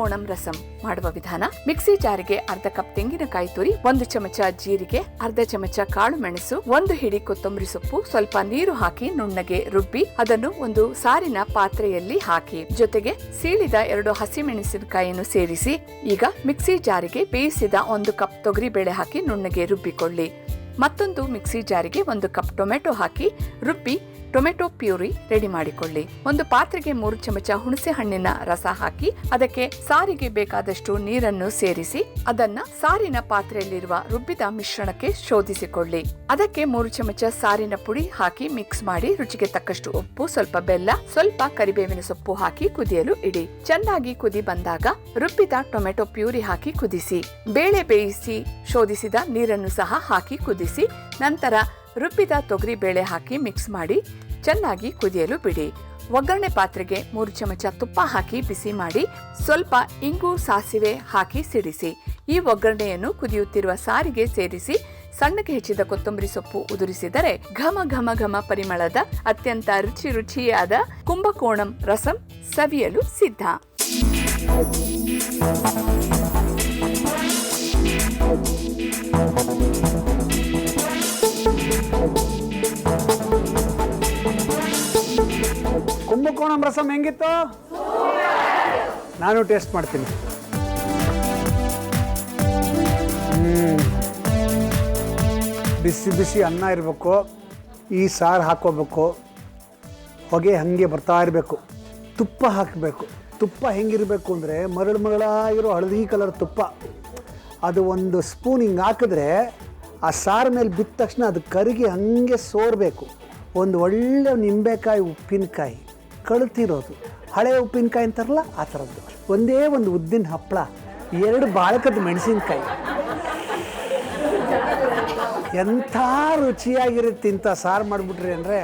ಕುಂಭಕೋಣಂ ರಸಂ ಮಾಡುವ ವಿಧಾನ. ಮಿಕ್ಸಿ ಜಾರಿಗೆ ಅರ್ಧ ಕಪ್ ತೆಂಗಿನಕಾಯಿ ತುರಿ, ಒಂದು ಚಮಚ ಜೀರಿಗೆ, ಅರ್ಧ ಚಮಚ ಕಾಳು ಮೆಣಸು, ಒಂದು ಹಿಡಿ ಕೊತ್ತಂಬರಿ ಸೊಪ್ಪು, ಸ್ವಲ್ಪ ನೀರು ಹಾಕಿ ನುಣ್ಣಗೆ ರುಬ್ಬಿ ಅದನ್ನು ಒಂದು ಸಾರಿನ ಪಾತ್ರೆಯಲ್ಲಿ ಹಾಕಿ. ಜೊತೆಗೆ ಸೀಳಿದ ಎರಡು ಹಸಿಮೆಣಸಿನಕಾಯಿಯನ್ನು ಸೇರಿಸಿ, ಈಗ ಮಿಕ್ಸಿ ಜಾರಿಗೆ ಬೇಯಿಸಿದ ಒಂದು ಕಪ್ ತೊಗರಿ ಬೇಳೆ ಹಾಕಿ ನುಣ್ಣಗೆ ರುಬ್ಬಿಕೊಳ್ಳಿ. ಮತ್ತೊಂದು ಮಿಕ್ಸಿ ಜಾರಿಗೆ ಒಂದು ಕಪ್ ಟೊಮೆಟೊ ಹಾಕಿ, ರುಬ್ಬಿ ಟೊಮೆಟೊ ಪ್ಯೂರಿ ರೆಡಿ ಮಾಡಿಕೊಳ್ಳಿ. ಒಂದು ಪಾತ್ರೆಗೆ ಮೂರು ಚಮಚ ಹುಣಸೆ ಹಣ್ಣಿನ ರಸ ಹಾಕಿ, ಅದಕ್ಕೆ ಸಾರಿಗೆ ಬೇಕಾದಷ್ಟು ನೀರನ್ನು ಸೇರಿಸಿ, ಅದನ್ನ ಸಾರಿನ ಪಾತ್ರೆಯಲ್ಲಿರುವ ರುಬ್ಬಿದ ಮಿಶ್ರಣಕ್ಕೆ ಶೋಧಿಸಿಕೊಳ್ಳಿ. ಅದಕ್ಕೆ ಮೂರು ಚಮಚ ಸಾರಿನ ಪುಡಿ ಹಾಕಿ ಮಿಕ್ಸ್ ಮಾಡಿ, ರುಚಿಗೆ ತಕ್ಕಷ್ಟು ಉಪ್ಪು, ಸ್ವಲ್ಪ ಬೆಲ್ಲ, ಸ್ವಲ್ಪ ಕರಿಬೇವಿನ ಸೊಪ್ಪು ಹಾಕಿ ಕುದಿಯಲು ಇಡಿ. ಚೆನ್ನಾಗಿ ಕುದಿ ಬಂದಾಗ ರುಬ್ಬಿದ ಟೊಮೆಟೊ ಪ್ಯೂರಿ ಹಾಕಿ ಕುದಿಸಿ. ಬೇಳೆ ಬೇಯಿಸಿ ಶೋಧಿಸಿದ ನೀರನ್ನು ಸಹ ಹಾಕಿ ಕುದಿಸಿ, ನಂತರ ರುಬ್ಬಿದ ತೊಗರಿ ಬೇಳೆ ಹಾಕಿ ಮಿಕ್ಸ್ ಮಾಡಿ ಚೆನ್ನಾಗಿ ಕುದಿಯಲು ಬಿಡಿ. ಒಗ್ಗರಣೆ ಪಾತ್ರೆಗೆ ಮೂರು ಚಮಚ ತುಪ್ಪ ಹಾಕಿ ಬಿಸಿ ಮಾಡಿ ಸ್ವಲ್ಪ ಇಂಗು ಸಾಸಿವೆ ಹಾಕಿ ಸಿಡಿಸಿ. ಈ ಒಗ್ಗರಣೆಯನ್ನು ಕುದಿಯುತ್ತಿರುವ ಸಾರಿಗೆ ಸೇರಿಸಿ ಸಣ್ಣಗೆ ಹೆಚ್ಚಿದ ಕೊತ್ತಂಬರಿ ಸೊಪ್ಪು ಉದುರಿಸಿದರೆ ಘಮ ಘಮ ಘಮ ಪರಿಮಳದ ಅತ್ಯಂತ ರುಚಿ ರುಚಿಯಾದ ಕುಂಭಕೋಣಂ ರಸಂ ಸವಿಯಲು ಸಿದ್ಧ. ಕುಂಭಕೋಣಂ ರಸಂ ಹೆಂಗಿತ್ತು? ನಾನು ಟೇಸ್ಟ್ ಮಾಡ್ತೀನಿ. ಬಿಸಿ ಬಿಸಿ ಅನ್ನ ಇರಬೇಕು, ಈ ಸಾರು ಹಾಕೋಬೇಕು ಹೊಗೆ ಹಾಗೆ ಬರ್ತಾ ಇರಬೇಕು. ತುಪ್ಪ ಹಾಕಬೇಕು. ತುಪ್ಪ ಹೆಂಗಿರಬೇಕು ಅಂದರೆ ಮರಳು ಮರಳಾಗಿರೋ ಹಳದಿ ಕಲರ್ ತುಪ್ಪ. ಅದು ಒಂದು ಸ್ಪೂನ್ ಹಿಂಗೆ ಹಾಕಿದ್ರೆ ಆ ಸಾರು ಮೇಲೆ ಬಿದ್ದ ತಕ್ಷಣ ಅದು ಕರಗಿ ಹಾಗೆ ಸೋರಬೇಕು. ಒಂದು ಒಳ್ಳೆ ನಿಂಬೆಕಾಯಿ, ಉಪ್ಪಿನಕಾಯಿ. ಕಳುತಿರೋದು. ಹಳೆ ಉಪ್ಪಿನಕಾಯಿ ಅಂತಾರಲ್ಲ, ಆ ಥರದ್ದು. ಒಂದೇ ಒಂದು ಉದ್ದಿನ ಹಪ್ಪಳ, ಎರಡು ಬಾಳಕದ ಮೆಣಸಿನಕಾಯಿ. ಎಂಥ ರುಚಿಯಾಗಿರುತ್ತೆ ಇಂಥ ಸಾರು ಮಾಡಿಬಿಟ್ರಿ ಅಂದರೆ?